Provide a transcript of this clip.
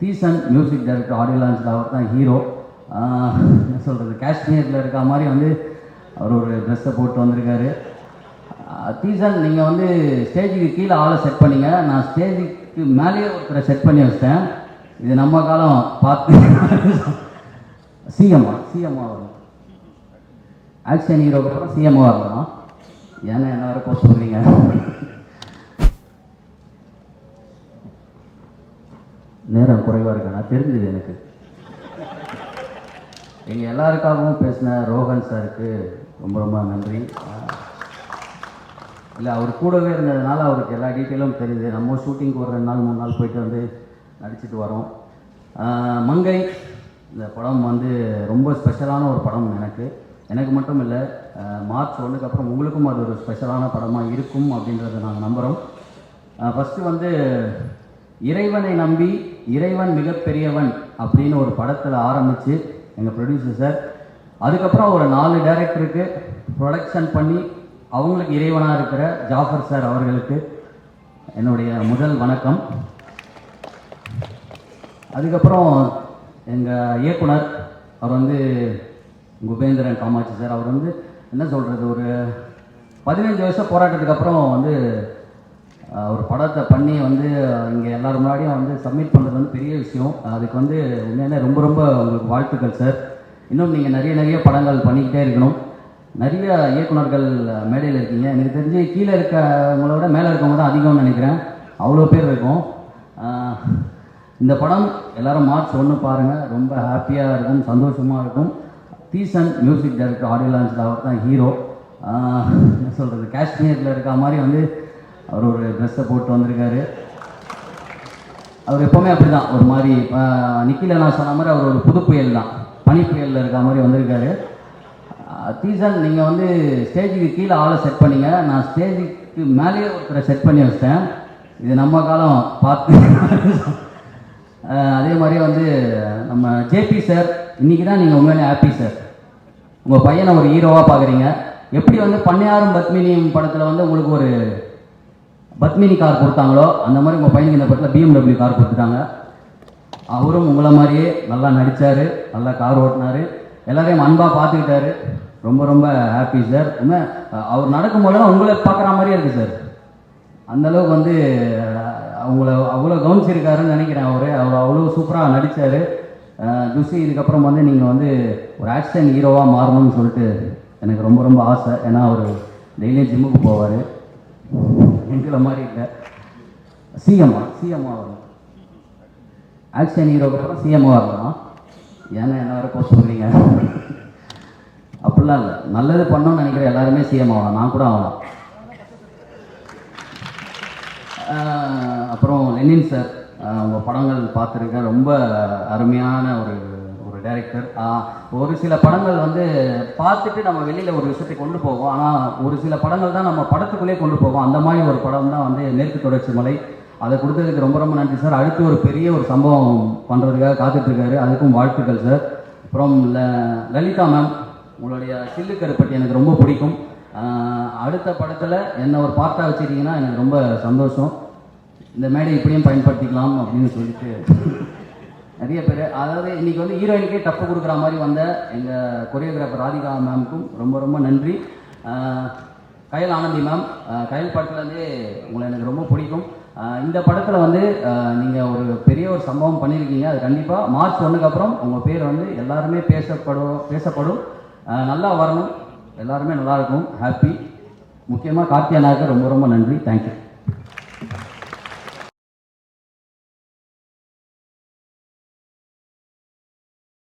Theesan music director audio லான்ச்சில் அவர் தான் ஹீரோ என்ன சொல்கிறது காஷ்மீரில் இருக்க மாதிரி வந்து அவர் ஒரு ட்ரெஸ்ஸை போட்டு வந்திருக்காரு. ஆஹ் தீசன் நீங்கள் வந்து ஸ்டேஜுக்கு கீழே ஆளை செட் பண்ணிங்க. நான் ஸ்டேஜுக்கு மேலேயே ஒருத்தரை செட் பண்ணி வச்சிட்டேன். இது நம்ம காலம் பார்த்து சிஎம்மா சிஎம்மா வரும். ஆக்ஷன் ஹீரோக்கு அப்புறம் சிஎம்மா வரலாம் ஏன்னா என்ன வர போஸ்ட் சொல்கிறீங்க நேரம் குறைவாக இருக்கு? நான் தெரிஞ்சது எனக்கு. எங்கள் எல்லாருக்காகவும் பேசின ரோஹன் சாருக்கு ரொம்ப ரொம்ப நன்றி. இல்லை அவர் கூடவே இருந்ததுனால அவருக்கு எல்லா டீட்டெயிலும் தெரியுது. நம்ம ஷூட்டிங்க்கு ஒரு ரெண்டு நாள் மூணு நாள் போயிட்டு வந்து நடிச்சிட்டு வரோம். மங்கை இந்த படம் வந்து ரொம்ப ஸ்பெஷலான ஒரு படம் எனக்கு. எனக்கு மட்டும் இல்லை மார்ச் ஒன்றுக்கு அப்புறம் உங்களுக்கும் அது ஒரு ஸ்பெஷலான படமாக இருக்கும் அப்படின்றத நாங்கள் நம்புகிறோம் ஃபஸ்ட்டு வந்து இறைவனை நம்பி இறைவன் மிகப்பெரியவன் அப்படின்னு ஒரு படத்தில் ஆரம்பித்து எங்கள் ப்ரொடியூசர் சார் அதுக்கப்புறம் ஒரு நாலு டேரக்டருக்கு ப்ரொடக்ஷன் பண்ணி அவங்களுக்கு இறைவனாக இருக்கிற ஜாஃபர் சார் அவர்களுக்கு என்னுடைய முதல் வணக்கம். அதுக்கப்புறம் எங்கள் இயக்குனர் அவர் வந்து குபேந்திரன் காமாட்சி சார் அவர் வந்து என்ன சொல்கிறது ஒரு பதினஞ்சு வருஷம் போராட்டத்துக்கு அப்புறம் வந்து ஒரு படத்தை பண்ணி வந்து இங்கே எல்லோரும் முன்னாடியும் வந்து சப்மிட் பண்ணுறது வந்து பெரிய விஷயம். அதுக்கு வந்து உண்மையான ரொம்ப ரொம்ப உங்களுக்கு வாழ்த்துக்கள் சார் இன்னும் நீங்கள் நிறைய நிறைய படங்கள் பண்ணிக்கிட்டே இருக்கணும். நிறைய இயக்குனர்கள் மேடையில் இருக்கீங்க. எனக்கு தெரிஞ்சு கீழே இருக்கவங்கள விட மேலே இருக்கவங்க தான் அதிகம்னு நினைக்கிறேன். அவ்வளோ பேர் இருக்கும். இந்த படம் எல்லாரும் மார்ச் ஒன்று பாருங்கள் ரொம்ப ஹாப்பியாக இருக்கும் சந்தோஷமாக இருக்கும். தீசன் மியூசிக் டைரக்டர் ஆடியோ லான்ச்சில் அவர் தான் ஹீரோ என்ன சொல்கிறது காஷ்மீரில் இருக்க மாதிரி வந்து அவர் ஒரு ட்ரெஸ்ஸை போட்டு வந்திருக்காரு. அவர் எப்போவுமே அப்படி தான் ஒரு மாதிரி நிக்கில நான் சொன்ன மாதிரி அவர் ஒரு புது புயல் தான். பனி புயலில் இருக்க மாதிரி வந்திருக்காரு. தீசன் நீங்கள் வந்து ஸ்டேஜுக்கு கீழே ஆளை செட் பண்ணிங்க. நான் ஸ்டேஜுக்கு மேலேயே ஒருத்தரை செட் பண்ணி வச்சிட்டேன். இது நம்ம காலம் பார்த்து. அதே மாதிரி வந்து நம்ம ஜேபி சார் இன்னைக்கு தான் நீங்கள் உண்மையிலே ஹாப்பி சார் உங்கள் பையனை ஒரு ஹீரோவாக பார்க்குறீங்க எப்படி வந்து பண்ணையாரும் பத்மினியும் படத்தில் வந்து உங்களுக்கு ஒரு பத்மினி கார் கொடுத்தாங்களோ அந்த மாதிரி உங்கள் பையனுக்கு இந்த படத்தில் பிஎம்டபிள்யூ கார் கொடுத்துட்டாங்க. அவரும் உங்களை மாதிரியே நல்லா நடித்தார் நல்லா கார் ஓட்டினார். எல்லாரையும் அன்பாக பார்த்துக்கிட்டாரு. ரொம்ப ரொம்ப ஹாப்பி சார் இன்னும் அவர் நடக்கும்போதெல்லாம் உங்களை பார்க்குற மாதிரியே இருக்குது சார் அந்த அளவுக்கு வந்து அவங்கள அவ்வளோ கவனிச்சிருக்காருன்னு நினைக்கிறேன் அவர். அவர் அவ்வளோ சூப்பராக நடித்தார் ஜுசி இதுக்கப்புறம் வந்து நீங்கள் வந்து ஒரு ஆக்ஷன் ஹீரோவாக மாறணும்னு சொல்லிட்டு எனக்கு ரொம்ப ரொம்ப ஆசை. ஏன்னா அவர் டெய்லியும் ஜிம்முக்கு போவார். எங்களை மாதிரி இல்லை. சிஎம்மா சிஎம்மா வரும். ஆக்ஷன் ஹீரோக்கு அப்புறம் சிஎம்மா வரலாம். ஏன்னா என்ன வர சொல்கிறீங்க அப்படிலாம் இல்லை. நல்லது பண்ணணும்னு நினைக்கிற எல்லாருமே சிஎம் ஆகலாம் நான் கூட ஆகலாம். அப்புறம் லெனின் சார் உங்கள் படங்கள் பார்த்துருக்கேன் ரொம்ப அருமையான ஒரு ஒரு டைரக்டர் ஒரு சில படங்கள் வந்து பார்த்துட்டு நம்ம வெளியில் ஒரு விஷயத்தை கொண்டு போவோம். ஆனால் ஒரு சில படங்கள் தான் நம்ம படத்துக்குள்ளே கொண்டு போவோம். அந்த மாதிரி ஒரு படம் தான் வந்து மேற்கு தொடர்ச்சி மலை. அதை கொடுத்ததுக்கு ரொம்ப ரொம்ப நன்றி சார். அடுத்து ஒரு பெரிய ஒரு சம்பவம் பண்ணுறதுக்காக காத்துட்ருக்காரு. அதுக்கும் வாழ்த்துக்கள் சார். அப்புறம் ல- லலிதா மேம் உங்களுடைய சில்லு கருப்பட்டி எனக்கு ரொம்ப பிடிக்கும். அடுத்த படத்தில் என்ன ஒரு பார்ட்டாக வச்சுருக்கீங்கன்னா எனக்கு ரொம்ப சந்தோஷம். இந்த மேடை இப்படியும் பயன்படுத்திக்கலாம் அப்படின்னு சொல்லிட்டு நிறைய பேர். அதாவது இன்னைக்கு வந்து ஹீரோயினுக்கே டப்பு கொடுக்குற மாதிரி வந்த எங்கள் கொரியோகிராஃபர் ராதிகா மேம்க்கும் ரொம்ப ரொம்ப நன்றி. கயல் ஆனந்தி மேம் கயல் படத்துலேருந்தே உங்களை எனக்கு ரொம்ப பிடிக்கும். இந்த படத்தில் வந்து நீங்கள் ஒரு பெரிய ஒரு சம்பவம் பண்ணியிருக்கீங்க அது கண்டிப்பாக மார்ச் ஒன்றுக்கு அப்புறம் உங்கள் பேர் வந்து எல்லாருமே பேசப்படும். பேசப்படும் நல்லா வரணும். எல்லாருமே நல்லாயிருக்கும் ஹாப்பி முக்கியமாக கார்த்தியானாவுக்கு ரொம்ப ரொம்ப நன்றி. தேங்க்யூ